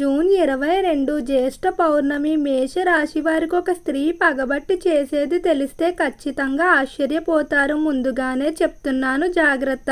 June ఇరవై రెండు జ్యేష్ఠ పౌర్ణమి మేష రాశి వారికి ఒక స్త్రీ పగబట్టి చేసేది తెలిస్తే ఖచ్చితంగా ఆశ్చర్యపోతారు. ముందుగానే చెప్తున్నాను జాగ్రత్త.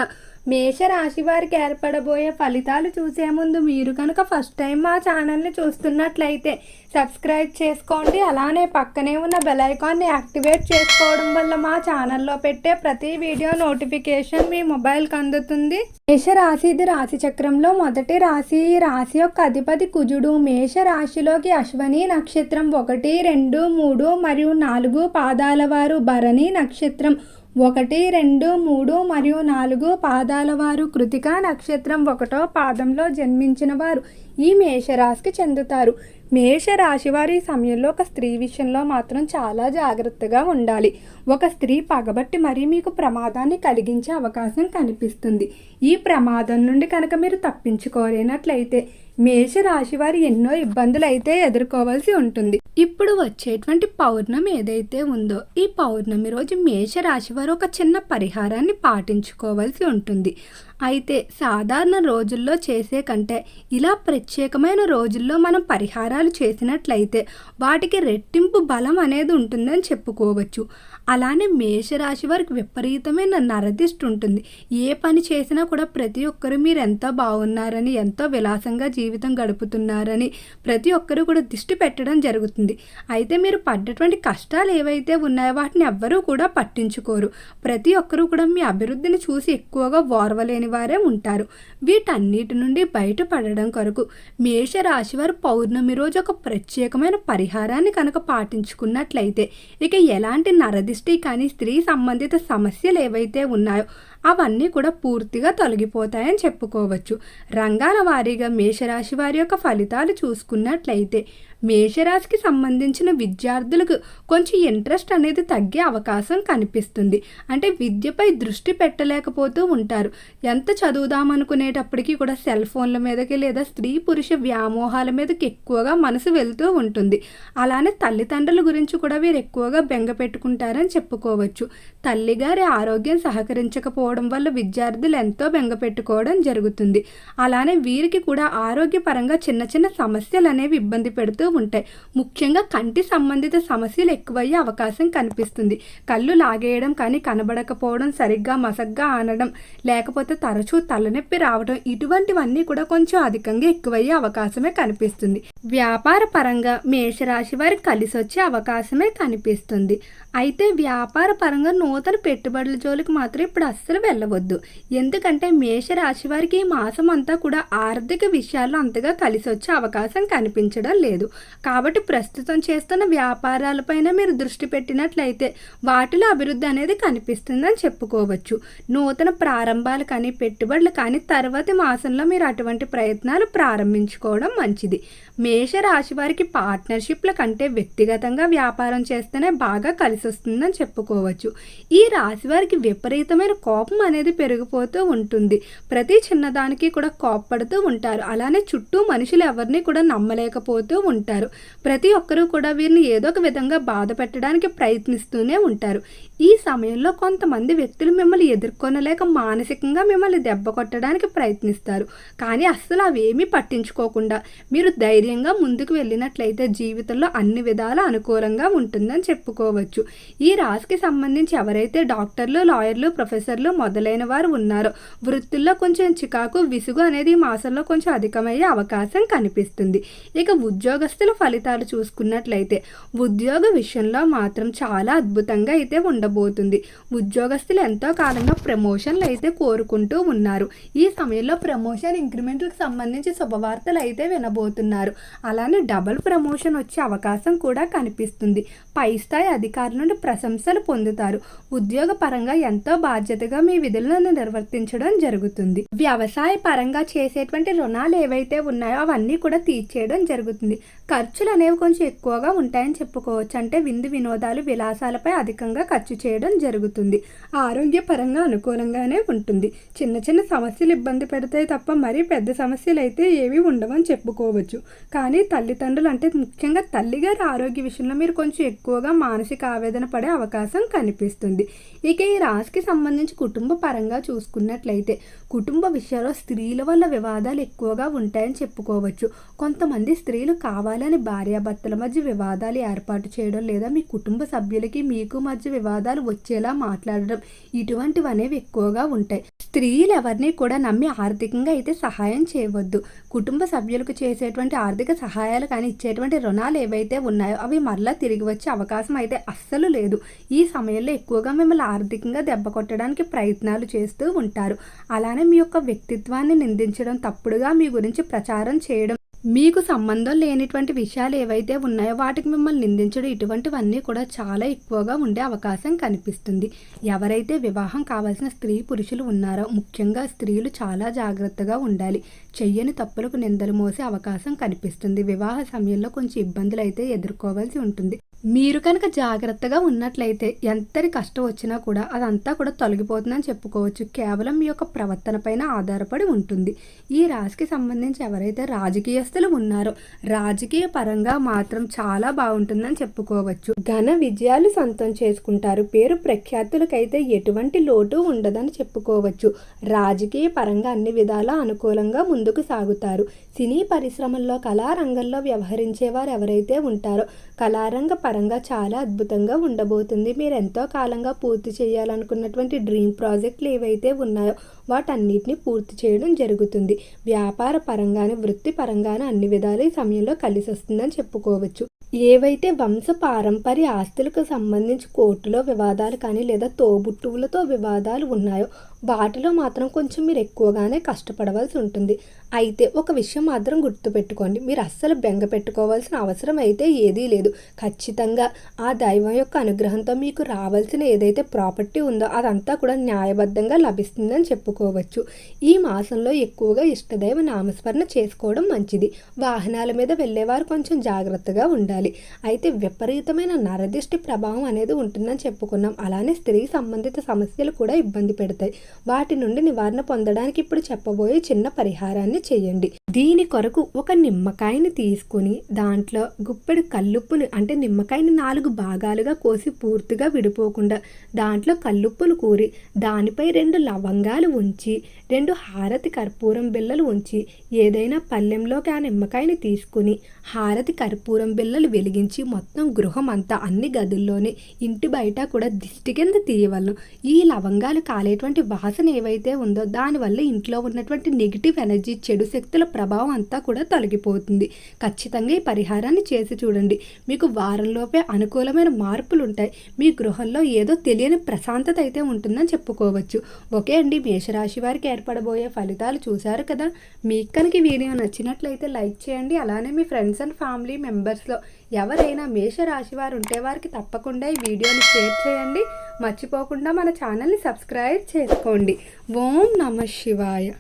మేష రాశి వారికి ఏర్పడబోయే ఫలితాలు చూసే ముందు మీరు కనుక ఫస్ట్ టైం మా ఛానల్ని చూస్తున్నట్లయితే సబ్స్క్రైబ్ చేసుకోండి. అలానే పక్కనే ఉన్న బెల్ ఐకాన్ని యాక్టివేట్ చేసుకోవడం వల్ల మా ఛానల్లో పెట్టే ప్రతి వీడియో నోటిఫికేషన్ మీ మొబైల్కి అందుతుంది. మేషరాశి ఇది రాశి చక్రంలో మొదటి రాశి. రాశి యొక్క అధిపతి కుజుడు. మేష రాశిలోకి అశ్వని నక్షత్రం ఒకటి రెండు మూడు మరియు నాలుగు పాదాల వారు భరణి నక్షత్రం ఒకటి రెండు మూడు మరియు నాలుగు పాదాల వారు కృతికా నక్షత్రం ఒకటో పాదంలో జన్మించిన వారు ఈ మేషరాశికి చెందుతారు. మేషరాశి వారి సమయంలో ఒక స్త్రీ విషయంలో మాత్రం చాలా జాగ్రత్తగా ఉండాలి. ఒక స్త్రీ పగబట్టి మరీ మీకు ప్రమాదాన్ని కలిగించే అవకాశం కనిపిస్తుంది. ఈ ప్రమాదం నుండి కనుక మీరు తప్పించుకోలేనట్లయితే మేషరాశి వారు ఎన్నో ఇబ్బందులు అయితే ఎదుర్కోవాల్సి ఉంటుంది. ఇప్పుడు వచ్చేటువంటి పౌర్ణమి ఏదైతే ఉందో ఈ పౌర్ణమి రోజు మేషరాశి వారు ఒక చిన్న పరిహారాన్ని పాటించుకోవాల్సి ఉంటుంది. అయితే సాధారణ రోజుల్లో చేసే కంటే ఇలా ప్రత్యేకమైన రోజుల్లో మనం పరిహారాలు చేసినట్లయితే వాటికి రెట్టింపు బలం అనేది ఉంటుందని చెప్పుకోవచ్చు. అలానే మేషరాశి వారికి విపరీతమైన నరదిష్టి ఉంటుంది ఏ పని చేసినా కూడా ప్రతి ఒక్కరు మీరు ఎంతో బాగున్నారని ఎంతో విలాసంగా జీవితం గడుపుతున్నారని ప్రతి ఒక్కరు కూడా దిష్టి పెట్టడం జరుగుతుంది. అయితే మీరు పడ్డటువంటి కష్టాలు ఏవైతే ఉన్నాయో వాటిని ఎవ్వరూ కూడా పట్టించుకోరు. ప్రతి ఒక్కరూ కూడా మీ అభివృద్ధిని చూసి ఎక్కువగా ఓర్వలేని వారే ఉంటారు. వీటన్నిటి నుండి బయటపడడం కొరకు మేషరాశి వారు పౌర్ణమి రోజు ఒక ప్రత్యేకమైన పరిహారాన్ని కనుక పాటించుకున్నట్లయితే ఇక ఎలాంటి నరదిష్టి కానీ స్త్రీ సంబంధిత సమస్యలు ఏవైతే ఉన్నాయో అవన్నీ కూడా పూర్తిగా తొలగిపోతాయని చెప్పుకోవచ్చు. రంగాల వారీగా మేషరాశి వారి యొక్క ఫలితాలు చూసుకున్నట్లయితే మేషరాశికి సంబంధించిన విద్యార్థులకు కొంచెం ఇంట్రెస్ట్ అనేది తగ్గే అవకాశం కనిపిస్తుంది. అంటే విద్యపై దృష్టి పెట్టలేకపోతూ ఉంటారు. ఎంత చదువుదామనుకునేటప్పటికీ కూడా సెల్ ఫోన్ల మీదకి లేదా స్త్రీ పురుష వ్యామోహాల మీదకి ఎక్కువగా మనసు వెళ్తూ ఉంటుంది. అలానే తల్లిదండ్రుల గురించి కూడా వీరు ఎక్కువగా బెంగ పెట్టుకుంటారని చెప్పుకోవచ్చు. తల్లిగారి ఆరోగ్యం సహకరించకపోవడం వల్ల విద్యార్థులు ఎంతో బెంగ పెట్టుకోవడం జరుగుతుంది. అలానే వీరికి కూడా ఆరోగ్యపరంగా చిన్న చిన్న సమస్యలు అనేవి ఇబ్బంది పెడుతూ ఉంటాయి. ముఖ్యంగా కంటి సంబంధిత సమస్యలు ఎక్కువయ్యే అవకాశం కనిపిస్తుంది. కళ్ళు లాగేయడం కానీ కనబడకపోవడం సరిగ్గా మసగ్గా ఆనడం లేకపోతే తరచూ తలనొప్పి రావడం ఇటువంటివన్నీ కూడా కొంచెం అధికంగా ఎక్కువయ్యే అవకాశమే కనిపిస్తుంది. వ్యాపార పరంగా మేషరాశి వారికి కలిసి వచ్చే అవకాశమే కనిపిస్తుంది. అయితే వ్యాపార పరంగా నూతన పెట్టుబడుల జోలికి మాత్రం ఇప్పుడు అస్సలు వెళ్ళవద్దు. ఎందుకంటే మేషరాశి వారికి ఈ మాసం అంతా కూడా ఆర్థిక విషయాల్లో అంతగా కలిసి వచ్చే అవకాశం కనిపించడం లేదు. కాబట్టి ప్రస్తుతం చేస్తున్న వ్యాపారాలపైన మీరు దృష్టి పెట్టినట్లయితే వాటిలో అభివృద్ధి అనేది కనిపిస్తుందని చెప్పుకోవచ్చు. నూతన ప్రారంభాలు కానీ పెట్టుబడులు కానీ తర్వాతి మాసంలో మీరు అటువంటి ప్రయత్నాలు ప్రారంభించుకోవడం మంచిది. మేషరాశి వారికి పార్ట్నర్షిప్ల కంటే వ్యక్తిగతంగా వ్యాపారం చేస్తేనే బాగా కలిసి వస్తుందని చెప్పుకోవచ్చు. ఈ రాశి వారికి విపరీతమైన కోపం అనేది పెరిగిపోతూ ఉంటుంది. ప్రతి చిన్నదానికి కూడా కోప్పడుతూ ఉంటారు. అలానే చుట్టూ మనుషులు ఎవరిని కూడా నమ్మలేకపోతూ ఉంటారు. ప్రతి ఒక్కరూ కూడా వీరిని ఏదో ఒక విధంగా బాధ పెట్టడానికి ప్రయత్నిస్తూనే ఉంటారు. ఈ సమయంలో కొంతమంది వ్యక్తులు మిమ్మల్ని ఎదుర్కొనలేక మానసికంగా మిమ్మల్ని దెబ్బ కొట్టడానికి ప్రయత్నిస్తారు. కానీ అస్సలు అవేమీ పట్టించుకోకుండా మీరు ధైర్యం ధైర్యంగా ముందుకు వెళ్ళినట్లయితే జీవితంలో అన్ని విధాల అనుకూలంగా ఉంటుందని చెప్పుకోవచ్చు. ఈ రాశికి సంబంధించి ఎవరైతే డాక్టర్లు లాయర్లు ప్రొఫెసర్లు మొదలైన వారు ఉన్నారో వృత్తుల్లో కొంచెం చికాకు విసుగు అనేది ఈ మాసంలో కొంచెం అధికమయ్యే అవకాశం కనిపిస్తుంది. ఇక ఉద్యోగస్తుల ఫలితాలు చూసుకున్నట్లయితే ఉద్యోగ విషయంలో మాత్రం చాలా అద్భుతంగా అయితే ఉండబోతుంది. ఉద్యోగస్తులు ఎంతో కాలంగా ప్రమోషన్లు అయితే కోరుకుంటూ ఉన్నారు. ఈ సమయంలో ప్రమోషన్ ఇంక్రిమెంట్లకు సంబంధించి శుభవార్తలు అయితే వినబోతున్నారు. అలానే డబుల్ ప్రమోషన్ వచ్చే అవకాశం కూడా కనిపిస్తుంది. పై స్థాయి అధికారుల నుండి ప్రశంసలు పొందుతారు. ఉద్యోగ పరంగా ఎంతో బాధ్యతగా మీ విధులను నిర్వర్తించడం జరుగుతుంది. వ్యవసాయ పరంగా చేసేటువంటి రుణాలు ఏవైతే ఉన్నాయో అవన్నీ కూడా తీర్చేయడం జరుగుతుంది. ఖర్చులు అనేవి కొంచెం ఎక్కువగా ఉంటాయని చెప్పుకోవచ్చు. అంటే విందు వినోదాలు విలాసాలపై అధికంగా ఖర్చు చేయడం జరుగుతుంది. ఆరోగ్యపరంగా అనుకూలంగానే ఉంటుంది. చిన్న చిన్న సమస్యలు ఇబ్బంది పెడతాయి తప్ప మరీ పెద్ద సమస్యలు అయితే ఏవి ఉండవని చెప్పుకోవచ్చు. కానీ తల్లిదండ్రులు అంటే ముఖ్యంగా తల్లిగారి ఆరోగ్య విషయంలో మీరు కొంచెం ఎక్కువగా మానసిక ఆవేదన పడే అవకాశం కనిపిస్తుంది. ఇక ఈ రాశికి సంబంధించి కుటుంబ పరంగా చూసుకున్నట్లయితే కుటుంబ విషయాల్లో స్త్రీల వల్ల వివాదాలు ఎక్కువగా ఉంటాయని చెప్పుకోవచ్చు. కొంతమంది స్త్రీలు కావాలని భార్యాభర్తల మధ్య వివాదాలు ఏర్పాటు చేయడం లేదా మీ కుటుంబ సభ్యులకి మీకు మధ్య వివాదాలు వచ్చేలా మాట్లాడడం ఇటువంటివి అనేవి ఎక్కువగా ఉంటాయి. స్త్రీలు ఎవరిని కూడా నమ్మి ఆర్థికంగా అయితే సహాయం చేయవద్దు. కుటుంబ సభ్యులకు చేసేటువంటి ఆర్థిక ఆర్థిక సహాయాలు కానీ ఇచ్చేటువంటి రుణాలు ఏవైతే ఉన్నాయో అవి మరలా తిరిగి వచ్చే అవకాశం అయితే అస్సలు లేదు. ఈ సమయంలో ఎక్కువగా మిమ్మల్ని ఆర్థికంగా దెబ్బ కొట్టడానికి ప్రయత్నాలు చేస్తూ ఉంటారు. అలానే మీ యొక్క వ్యక్తిత్వాన్ని నిందించడం తప్పుడుగా మీ గురించి ప్రచారం చేయడం మీకు సంబంధం లేనిటువంటి విషయాలు ఏవైతే ఉన్నాయో వాటికి మిమ్మల్ని నిందించడం ఇటువంటివన్నీ కూడా చాలా ఎక్కువగా ఉండే అవకాశం కనిపిస్తుంది. ఎవరైతే వివాహం కావాల్సిన స్త్రీ పురుషులు ఉన్నారో ముఖ్యంగా స్త్రీలు చాలా జాగ్రత్తగా ఉండాలి. చెయ్యని తప్పులకు నిందలు మోసే అవకాశం కనిపిస్తుంది. వివాహ సమయంలో కొంచెం ఇబ్బందులు అయితే ఎదుర్కోవాల్సి ఉంటుంది. మీరు కనుక జాగ్రత్తగా ఉన్నట్లయితే ఎంతటి కష్టం వచ్చినా కూడా అదంతా కూడా తొలగిపోతుందని చెప్పుకోవచ్చు. కేవలం మీ యొక్క ప్రవర్తన పైన ఆధారపడి ఉంటుంది. ఈ రాశికి సంబంధించి ఎవరైతే రాజకీయస్తులు ఉన్నారో రాజకీయ పరంగా మాత్రం చాలా బాగుంటుందని చెప్పుకోవచ్చు. ఘన విజయాలు సొంతం చేసుకుంటారు. పేరు ప్రఖ్యాతులకైతే ఎటువంటి లోటు ఉండదని చెప్పుకోవచ్చు. రాజకీయ పరంగా అన్ని విధాలా అనుకూలంగా ముందుకు సాగుతారు. సినీ పరిశ్రమల్లో కళారంగంలో వ్యవహరించే వారు ఎవరైతే ఉంటారో కళారంగ పరంగా చాలా అద్భుతంగా ఉండబోతుంది. మీరు ఎంతో కాలంగా పూర్తి చేయాలనుకున్నటువంటి డ్రీమ్ ప్రాజెక్టులు ఏవైతే ఉన్నాయో వాటన్నిటిని పూర్తి చేయడం జరుగుతుంది. వ్యాపార పరంగానే వృత్తి పరంగానే అన్ని విధాలు ఈ సమయంలో కలిసి వస్తుందని చెప్పుకోవచ్చు. ఏవైతే వంశ పారంపర్య ఆస్తులకు సంబంధించి కోర్టులో వివాదాలు కానీ లేదా తోబుట్టువులతో వివాదాలు ఉన్నాయో వాటిలో మాత్రం కొంచెం మీరు ఎక్కువగానే కష్టపడవలసి ఉంటుంది. అయితే ఒక విషయం మాత్రం గుర్తుపెట్టుకోండి. మీరు అస్సలు బెంగ పెట్టుకోవాల్సిన అవసరం అయితే ఏదీ లేదు. ఖచ్చితంగా ఆ దైవం యొక్క అనుగ్రహంతో మీకు రావాల్సిన ఏదైతే ప్రాపర్టీ ఉందో అదంతా కూడా న్యాయబద్ధంగా లభిస్తుందని చెప్పుకోవచ్చు. ఈ మాసంలో ఎక్కువగా ఇష్టదైవ నామస్మరణ చేసుకోవడం మంచిది. వాహనాల మీద వెళ్ళేవారు కొంచెం జాగ్రత్తగా ఉండాలి. అయితే విపరీతమైన నరదిష్టి ప్రభావం అనేది ఉంటుందని చెప్పుకున్నాం. అలానే స్త్రీ సంబంధిత సమస్యలు కూడా ఇబ్బంది పెడతాయి. వాటి నుండి నివారణ పొందడానికి ఇప్పుడు చెప్పబోయే చిన్న పరిహారాన్ని చేయండి. దీని కొరకు ఒక నిమ్మకాయని తీసుకొని దాంట్లో గుప్పెడు కల్లుప్పుని అంటే నిమ్మకాయని నాలుగు భాగాలుగా కోసి పూర్తిగా విడిపోకుండా దాంట్లో కల్లుప్పును కూరి దానిపై రెండు లవంగాలు ఉంచి రెండు హారతి కర్పూరం బిళ్ళలు ఉంచి ఏదైనా పళ్ళెంలోకి ఆ నిమ్మకాయని తీసుకుని హారతి కర్పూరం బిళ్ళలు వెలిగించి మొత్తం గృహం అంతా అన్ని గదుల్లోనే ఇంటి బయట కూడా దిష్టి కింద తీయవలను. ఈ లవంగాలు కాలేటువంటి వాసన ఏవైతే ఉందో దానివల్ల ఇంట్లో ఉన్నటువంటి నెగిటివ్ ఎనర్జీ చెడు శక్తుల ప్రభావం అంతా కూడా తొలగిపోతుంది. ఖచ్చితంగా ఈ పరిహారాన్ని చేసి చూడండి. మీకు వారంలోపే అనుకూలమైన మార్పులు ఉంటాయి. మీ గృహంలో ఏదో తెలియని ప్రశాంతత అయితే ఉంటుందని చెప్పుకోవచ్చు. ఓకే అండి మేషరాశి వారికి ఏర్పడబోయే ఫలితాలు చూశారు కదా. మీకు కనుక వీడియో నచ్చినట్లయితే లైక్ చేయండి. అలానే మీ ఫ్రెండ్స్ అండ్ ఫ్యామిలీ మెంబర్స్లో ఎవరైనా మేషరాశి వారు ఉంటే వారికి తప్పకుండా ఈ వీడియోని షేర్ చేయండి. మర్చిపోకుండా మన ఛానల్ని సబ్స్క్రైబ్ చేసుకోండి. ఓం నమ శివాయ.